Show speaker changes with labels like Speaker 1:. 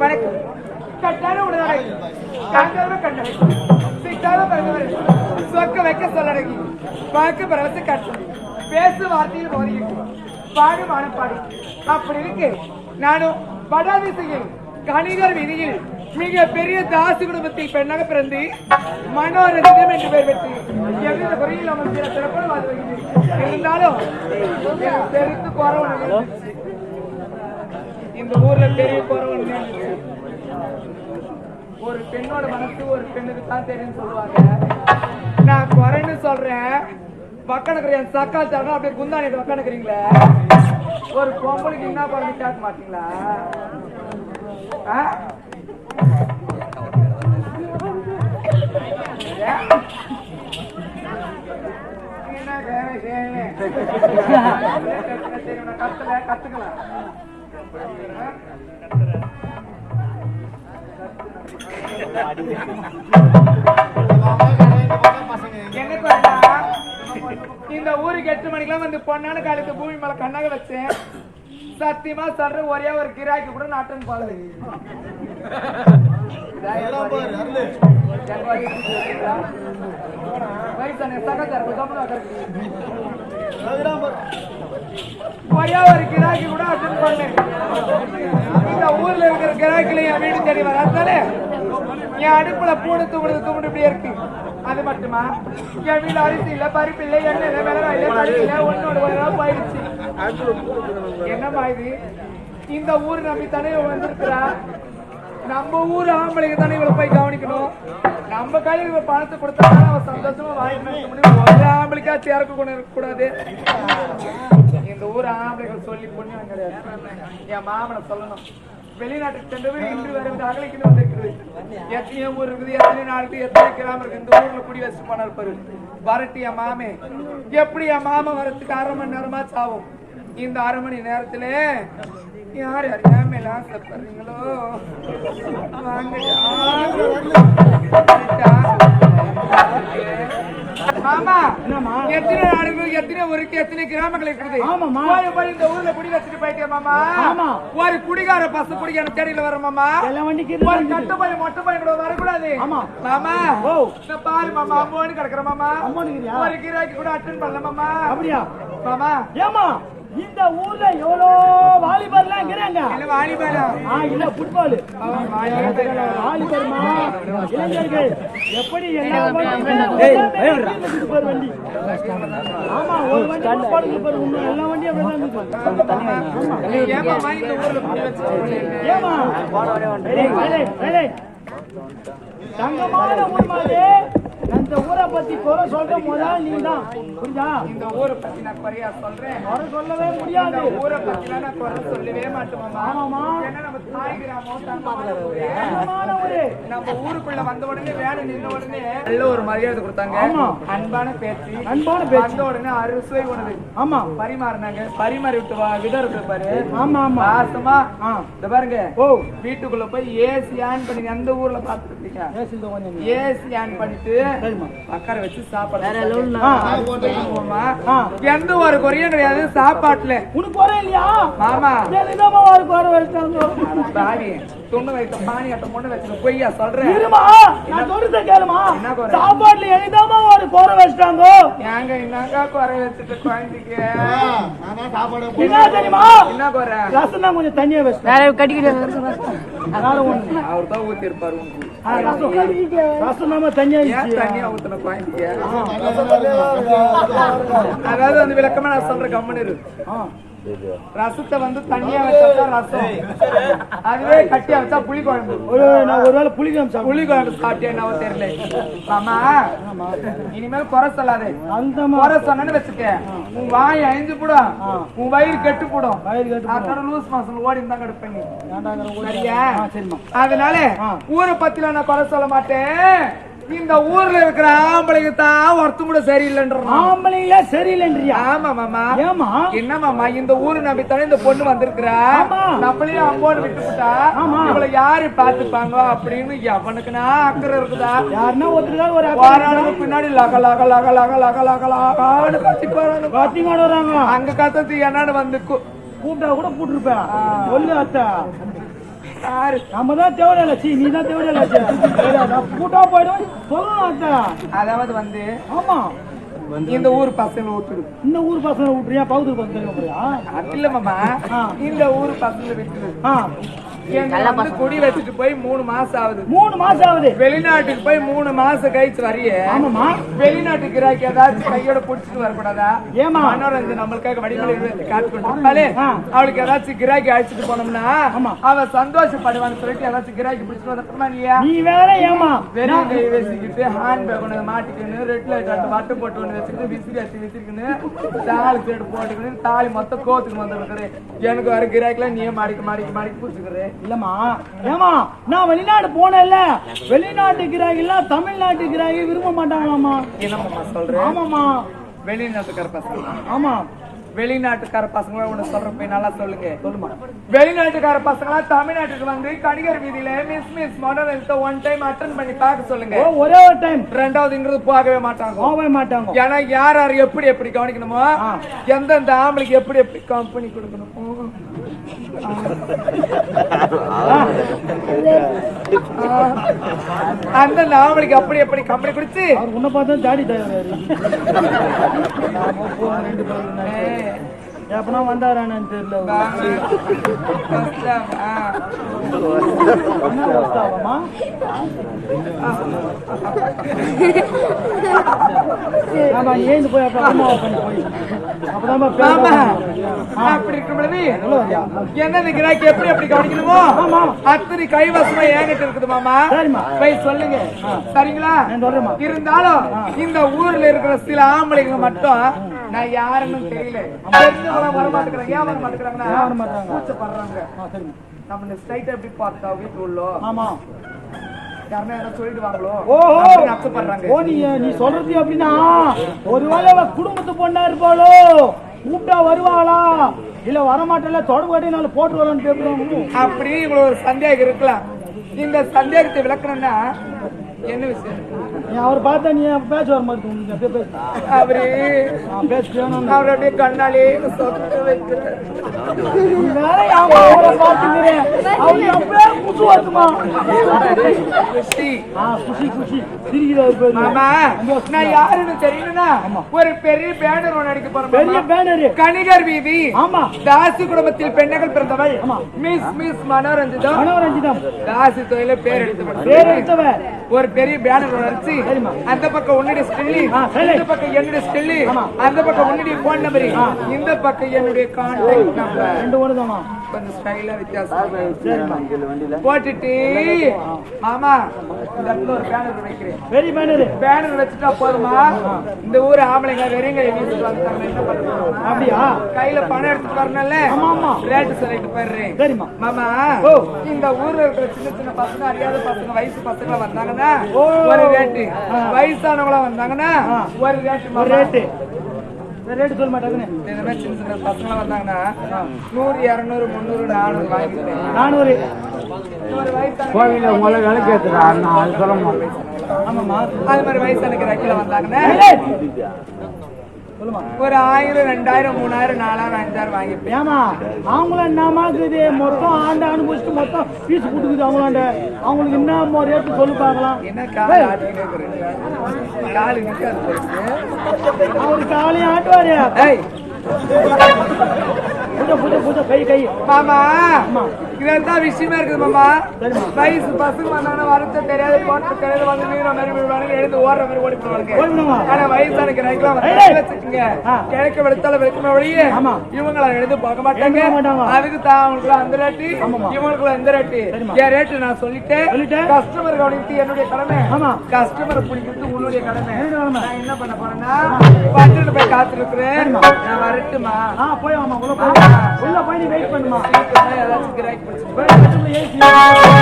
Speaker 1: வணக்கம். கட்டான உடனே கண்டவர கண்டவை சிக்காத பிறந்தவரை சொக்க வைக்க சொல்லடங்கி. பார்க்க பரவச கட்டும் பேசு வார்த்தையில் மோதியிருக்கு பாடு மானப்பாடு அப்படி இருக்கு. நானும் வடாதிசையில் கணிகர் விதியில் மிக பெரிய தாசு குடும்பத்தை பெண்ணாக பிறந்து மனோரஞ்சிதம் என்று பெயர் பெற்று எவ்வித குறையில் அமர்ந்த சில சிறப்பான வாழ்வு இருந்தாலும் எனக்கு பெருத்து குறவு இந்த ஊர்ல பெரிய குறவன் ஒரு பெண்ணோட மனசு ஒரு பெண்ணுக்கு தான் தெரியும் சொல்லுவாங்க. நான் குறைன்னு சொல்றேன். பக்கனுக்கு என் சக்கா தரணும் அப்படியே குந்தாணி பக்கனுக்குறீங்களே ஒரு பொம்பளைக்கு என்ன பண்ணி கேட்க மாட்டீங்களா? என்ன கத்துக்கலாம் இந்த ஊருக்கு எட்டு மணிக்கெல்லாம் வந்து பொண்ணான காலத்து பூமி மேல கண்ணாக வச்சேன் சத்தியமா சொல்ற ஒரே ஒரு கிராக்கி கூட நாட்டன் போல வயசான சகஜர் ஒரே ஒரு கிராக்கி கூட அட்டன் பண்ணேன் இந்த ஊர்ல இருக்கிற கிராக்கில என் வீடு தேடி வராதால என் அடுப்புல பூடு தூங்குறது தூங்குது இப்படி இருக்கு. அது மட்டுமா? என் வீடு அரிசி இல்ல பருப்பு இல்ல எண்ணெய் இல்ல மிளகாய் இல்ல தண்ணி இல்ல ஒன்னோட ஒரு ரூபா போயிடுச்சு என்னம்மா இது? இந்த ஊர் நம்பி தானே வந்திருக்கிறா? நம்ம ஊர் ஆம்பளைக்கு தானே இவளை போய் கவனிக்கணும்? நம்ம கையில இவ பணத்தை கொடுத்தா அவன் சந்தோஷமா வாங்கி ஒரு ஆம்பளைக்கா திறக்க கூடாது இந்த ஊர் ஆம்பளைகள் சொல்லி புண்ணியம் கிடையாது. என் மாமனை சொல்லணும். வெளிநாட்டுக்கு சென்றவர் இன்று வரை வந்து அகலைக்கு வந்திருக்கிறது. எத்தனையோ ஊர் இருக்குது. எத்தனை நாள் எத்தனை கிராமம் இருக்கு இந்த ஊர்ல குடி வச்சு போனார் பாரு. வரட்டு என் மாமே. எப்படி என் மாமா வரத்துக்கு அரை மணி நேரமா சாவும் இந்த அரை மணி நேரத்துல யார் யார்? என் மேல வாங்க மாமா எத்தனை நாடுகள் எத்தனை ஊருக்கு எத்தனை கிராமங்கள் இருக்குது. போய் போய் இந்த ஊர்ல குடி வச்சுட்டு போயிட்டே மாமா.
Speaker 2: ஆமா.
Speaker 1: ஒரு குடிகார பசு குடி எனக்கு தேடியில வர மாமா. ஒரு. கட்டு மொட்டை பையன் கூட வரக்கூடாது.
Speaker 2: ஆமா.
Speaker 1: மாமா பாரு மாமா அம்மோன்னு கிடக்குற மாமா? ஒரு கிராக்கி கூட அட்டன் பண்ணல மாமா.
Speaker 2: அப்படியா?
Speaker 1: மாமா.
Speaker 2: ஏமா இந்த ஊர்ல எவ்வளோ வாலிபர்லாம் இருக்கிறாங்க?
Speaker 1: என்ன வாலிபனா
Speaker 2: ஆ இல்ல ஃபுட்பால். வாலிபர்மா இளைஞர்கள் எப்படி பாரு வண்டி ஆமா ஒரு எல்லா வண்டியும் அப்படிதான். தங்கமான ஊர் மாதிரி அந்த ஊரை பத்தி குறை சொல்ற முதல் நீ தான் புரிஞ்சா?
Speaker 1: இந்த ஊரை பத்தி நான் குறையா சொல்றேன்.
Speaker 2: குறை சொல்லவே முடியாது.
Speaker 1: ஊரை பத்தி நான் குறை சொல்லவே மாட்டேன் மாமா.
Speaker 2: ஆமாமா
Speaker 1: ஏன்னா நம்ம தாய் கிராமம் ஊரு நம்ம ஊருக்குள்ள வந்த உடனே வேலை நின்ன உடனே நல்ல ஒரு மரியாதை கொடுத்தாங்க.
Speaker 2: ஆமா.
Speaker 1: அன்பான பேச்சு.
Speaker 2: அன்பான பேச்சு.
Speaker 1: வந்த உடனே அறுசுவை உணவு.
Speaker 2: ஆமா.
Speaker 1: பரிமாறினாங்க. பரிமாறி விட்டு வா விதம் இருக்கு பாரு.
Speaker 2: ஆமா ஆமா.
Speaker 1: இந்த பாருங்க.
Speaker 2: ஓ.
Speaker 1: வீட்டுக்குள்ள போய் ஏசி ஆன் பண்ணி எந்த ஊர்ல பாத்துருக்கீங்க ஏசி ஆன் பண்ணிட்டு உட்கார வச்சு சாப்பாடு. ஆமா. எந்த ஒரு குறையும் கிடையாது சாப்பாட்டுல.
Speaker 2: உனக்கு குறை இல்லையா? என்னமா ஒரு குறை வச்சுட்டாங்க
Speaker 1: பாவி துண்ணு வைத்த பானி அட்ட முன்ன வச்சு பொய்யா சொல்றேன்
Speaker 2: இருமா நான் சொல்றத கேளுமா? சாப்பாட்டுல எனிதாமா ஒரு குறை வச்சுட்டாங்க?
Speaker 1: ஏங்க என்னங்க குறை வச்சுட்டு குழந்தைக்கு
Speaker 2: என்ன தெரியுமா?
Speaker 1: என்ன குறை?
Speaker 2: ரசம் தான் கொஞ்சம் தண்ணியா வச்சுட்டேன். அதனால ஒண்ணு
Speaker 1: அவர் தான் ஊத்தி இருப்பாரு உங்களுக்கு
Speaker 2: ஆ, ரசம் ரசம் நம்ம தண்ணியா
Speaker 1: ஏன்
Speaker 2: வச்சு
Speaker 1: தண்ணியா ஊத்துன குழந்தைக்கு அதாவது அந்த விளக்கமா நான் சொல்ற கம்மன் இரு. ரசத்தை வந்து தண்ணியா வச்சா ரசம். அதுவே கட்டியா வச்சா புளி குழம்பு
Speaker 2: ஒரு நான் ஒரு வேளை புளிக்காம சாப்பிடுவேன்
Speaker 1: புளி குழம்பு சாப்பிட்டே என்னவோ தெரியல. மாமா இனிமேல் குறை சொல்லாதே.
Speaker 2: அந்த
Speaker 1: குறை சொன்னு வச்சுக்க உன் வாய் அழிஞ்சு போடும். உன் வயிறு கெட்டு போடும்.
Speaker 2: வயிறு கெட்டு
Speaker 1: அதோட லூஸ் மாசம் ஓடி இருந்தா கடுப்பேன் சரியா? அதனால. ஊரை பத்தில நான் குறை சொல்ல மாட்டேன். இந்த ஊர்ல இருக்கிற ஆம்பளைங்க தான் ஒருத்தம் கூட சரியில்லைன்றான்
Speaker 2: ஆம்பளைங்க சரியில்லைன்றியா?
Speaker 1: ஆமா மாமா.
Speaker 2: ஏமா
Speaker 1: என்ன மாமா இந்த ஊரு நம்பித்தானே இந்த பொண்ணு வந்திருக்கிறா. நம்மளையும் அம்போன்னு விட்டுவிட்டா. இவளை யாரு பாத்துப்பாங்க அப்படின்னு எவனுக்குனா அக்கறை இருக்குதா?
Speaker 2: யாருன்னா ஒருத்தருக்காக ஒரு
Speaker 1: போராடுங்க பின்னாடி லக லக லக லக லக லக லகான்னு கத்தி போறானு
Speaker 2: வராங்க.
Speaker 1: அங்க கத்தது என்னன்னு வந்து
Speaker 2: கூப்பிட்டா கூட கூப்பிட்டுருப்பேன் சொல்லு அத்தை.
Speaker 1: யாரு?
Speaker 2: நம்ம தான் தேவையில்ல சி நீ தான் தேவையில்ல நான் கூட்டா அத்தை.
Speaker 1: அதாவது வந்து
Speaker 2: ஆமா.
Speaker 1: இந்த ஊர் பசங்க விட்டுடு
Speaker 2: இந்த ஊர் பசங்க விட்டுறியா பகுதி பசங்க
Speaker 1: அது இல்ல மாமா. இந்த ஊர் பசங்க விட்டுடு. குடி வச்சுட்டு போய் மூணு மாசம் ஆகுது.
Speaker 2: மூணு மாசம் ஆகுது.
Speaker 1: வெளிநாட்டுக்கு போய் மூணு மாசம் கழிச்சு வரிய.
Speaker 2: ஆமாமா
Speaker 1: வெளிநாட்டு கிராக்கி ஏதாச்சும் கையோட புடிச்சிட்டு வரக்கூடாதா?
Speaker 2: ஏமா
Speaker 1: மனோரஞ்சன் நம்மளுக்காக வடிமலை காத்து
Speaker 2: ஆ.
Speaker 1: அவளுக்கு ஏதாச்சும் கிராக்கி அழைச்சிட்டு போனோம்னா
Speaker 2: ஆமா.
Speaker 1: அவ சந்தோஷப்படுவான்னு சொல்லிட்டு ஏதாச்சும் கிராக்கி பிடிச்சிட்டு வந்தா இல்லையா
Speaker 2: நீ வேற ஏமா
Speaker 1: வெறும் கை வச்சுக்கிட்டு ஹேண்ட் பேக் ஒன்று மாட்டிக்கின்னு ரெட் லைட் ரெண்டு வட்டு போட்டு ஒன்று வச்சுக்கிட்டு விசிறி அடிச்சு விசிறிக்கின்னு தாலி சேடு போட்டுக்கின்னு தாலி மொத்தம் கோத்துக்கு வந்துருக்குறேன் எனக்கு வர கிராக்கில நீயே மாடிக்க மாடிக்க மாடிக்க பூச்சிக்கிறேன்
Speaker 2: இல்லம்மா ஏமா நான் வெளிநாடு போனேன்ல. வெளிநாட்டு கிராகி எல்லாம் தமிழ்நாட்டு கிராகி விரும்ப மாட்டாங்களாமா
Speaker 1: என்னம்மா சொல்றேன்
Speaker 2: ஆமாமா
Speaker 1: வெளிநாட்டுக்கார பசங்க.
Speaker 2: ஆமா.
Speaker 1: வெளிநாட்டுக்கார பசங்க ஒண்ணு சொல்ற போய் நல்லா சொல்லுங்க. சொல்லுமா வெளிநாட்டுக்கார பசங்களா தமிழ்நாட்டுக்கு வந்து கடிகர் வீதியில miss miss model one time attend பண்ணி பார்க்க சொல்லுங்க.
Speaker 2: ஒரே ஒரு டைம்
Speaker 1: ரெண்டாவதுங்கிறது போகவே மாட்டாங்க.
Speaker 2: போகவே மாட்டாங்க.
Speaker 1: ஏன்னா யார் யார் எப்படி எப்படி கவனிக்கணுமோ. எந்தெந்த ஆம்பளைக்கு எப்படி எப்படி கம்பெனி கொடுக்கணும். அந்தந்த ஆம்பளைக்கு அப்படி எப்படி கம்பெனி குடிச்சு.
Speaker 2: உன்னை பார்த்தா தாடி தயாராரு எப்பனா வந்தாரானு தெரியல அவஸ்தாவாமா? ஆமா ஏந்து போய் அப்ப பண்ணி போய்.
Speaker 1: இருந்தாலும் இந்த ஊர்ல இருக்கிற சில ஆம்பளைங்க மட்டும் நான் யாருன்னு தெரியல. தெரிஞ்சவங்க வர மாட்டேங்கிறாங்க ஏன் வர மாட்டேங்கிறாங்கன்னா? கூச்சப்படுறாங்க. நம்ம இந்த ஸ்ட்ரைட் எப்படி பார்த்தா வீட்டு உள்ளோ.
Speaker 2: ஆமா. நீ நீ சொல்றது அப்படின்னா ஒருவேளை குடும்பத்து பொண்ணா இருப்பாளோ கூப்பிட்டா வருவாளா? இல்ல வரமாட்டல தொடர்பு கட்டி நாள் போட்டு கேட்கிறோம்
Speaker 1: அப்படின்னு இவ்வளவு ஒரு சந்தேகம் இருக்கலாம். இந்த சந்தேகத்தை விளக்கணும்னா என்ன விஷயம்?
Speaker 2: அவர் பார்த்தா நீ பேச வர மாதிரி
Speaker 1: அவரு
Speaker 2: நான் பேச வேணும்
Speaker 1: அவர் அப்படியே கண்ணாலே சொத்து வைக்கிறார் ஒரு பெரிய பேனர் ஒண்ணு அடிக்க போறேன்
Speaker 2: பெரிய. பேனரு.
Speaker 1: கணிகர் வீதி.
Speaker 2: ஆமா.
Speaker 1: தாசி குடும்பத்தில் பெண்கள் பிறந்தவள். மிஸ் மிஸ் மனோரஞ்சிதம்
Speaker 2: மனோரஞ்சிதம்
Speaker 1: தாசி தொழில பேர்
Speaker 2: பேர்
Speaker 1: ஒரு பெரிய பேனர் அடிச்சு அந்த பக்கம் உன்னுடைய
Speaker 2: சரி.
Speaker 1: இந்த பக்கம் என்னுடைய ஸ்டில்லி
Speaker 2: ஆமா.
Speaker 1: அந்த பக்கம் உன்னுடைய போன் நம்பர் இந்த பக்கம் என்னுடைய கான்டாக்ட் நம்பர்
Speaker 2: ரெண்டு ஒன்று தானா?
Speaker 1: கொஞ்சம் ஸ்டைலா வித்தியாசம் போட்டுட்டு. மாமா இந்த இடத்துல ஒரு பேனர் வைக்கிறேன்.
Speaker 2: பெரிய பேனரு
Speaker 1: பேனர் வச்சுட்டா போதுமா? இந்த ஊர் ஆம்பளைங்க வெறுங்க என்ன பண்ணுறோம்
Speaker 2: அப்படியா?
Speaker 1: கையில பணம் எடுத்துட்டு வரணும்ல?
Speaker 2: ஆமா ஆமா.
Speaker 1: ரேட்டு சொல்லிட்டு போயிடுறேன்.
Speaker 2: சரிம்மா.
Speaker 1: மாமா. இந்த ஊர்ல இருக்கிற சின்ன சின்ன பசங்க அறியாத பசங்க வயசு பசங்க வந்தாங்கன்னா. ஒரு ரேட்டு. வயசானவங்கள வந்தாங்கன்னா. ஒரு ரேட்டு
Speaker 2: ஒரு ரேட்டு ரேட்டு சொல்ல மாட்டாங்கன்னு.
Speaker 1: இந்த மாதிரி சின்ன சின்ன பசங்க வந்தாங்கன்னா நூறு இருநூறு முந்நூறு நானூறு வாங்கிக்கிறேன்
Speaker 2: நானூறு.
Speaker 1: ஒரு வயசான
Speaker 3: கோவில உங்களை விளக்கு ஏத்துறா நான் அது சொல்ல மாட்டேன்.
Speaker 2: ஆமாம்மா.
Speaker 1: அது மாதிரி வயசான ரக்கில வந்தாங்கன்னா
Speaker 2: ஏய், சொல்லுமா
Speaker 1: ஒரு ஆயிரம் ரெண்டாயிரம் மூணாயிரம் நாலாயிரம் அஞ்சாயிரம் வாங்கிப்பேன்
Speaker 2: ஏமா அவங்கள என்னமாக்குது மொத்தம் ஆண்டு அனுபவிச்சுட்டு மொத்தம் ஃபீஸ் கொடுக்குது அவங்களாண்ட. அவங்களுக்கு என்ன ரேட்டு சொல்லி பார்க்கலாம்.
Speaker 1: என்ன கால் கால் போயிருக்கு.
Speaker 2: அவரு காலையும் ஆட்டுவாரு. பூஜை பூஜை பூஜை கை கை.
Speaker 1: மாமா. இதெல்லாம் விஷயமா இருக்குது மாமா. வயசு பசங்க வந்தாங்கன்னா வரத்து தெரியாது போட்டு தெரியாது வந்து நீர மாதிரி விடுவாங்க எழுந்து ஓடுற மாதிரி ஓடி
Speaker 2: போயிடுமா
Speaker 1: ஆனா வயசான கிராய்க்கெல்லாம். வச்சுக்கோங்க. கிழக்க வெளுத்தால வெளுக்குமே வழியே. இவங்கள எழுந்து பார்க்க மாட்டாங்க. அதுக்கு தான் அவங்களுக்கு அந்த ரேட்டு
Speaker 2: ஆமாம்மா.
Speaker 1: இவங்களுக்கு இந்த ரேட்டு. என் ரேட்டு நான் சொல்லிட்டேன். கஸ்டமர் கவனித்து என்னுடைய கடமை. கஸ்டமர் பிடிக்கிறது உன்னுடைய கடமை. நான் என்ன பண்ண போறேன்னா பட்டுட்டு போய் காத்திருக்கிறேன்
Speaker 2: சரிம்மா.
Speaker 1: நான் வரட்டுமா
Speaker 2: போய் உள்ள போய் நீ வெயிட் பண்ணுமா
Speaker 1: ஏதாச்சும் கிராக்கி பிடிச்சிட்டு
Speaker 2: போய் ஏசி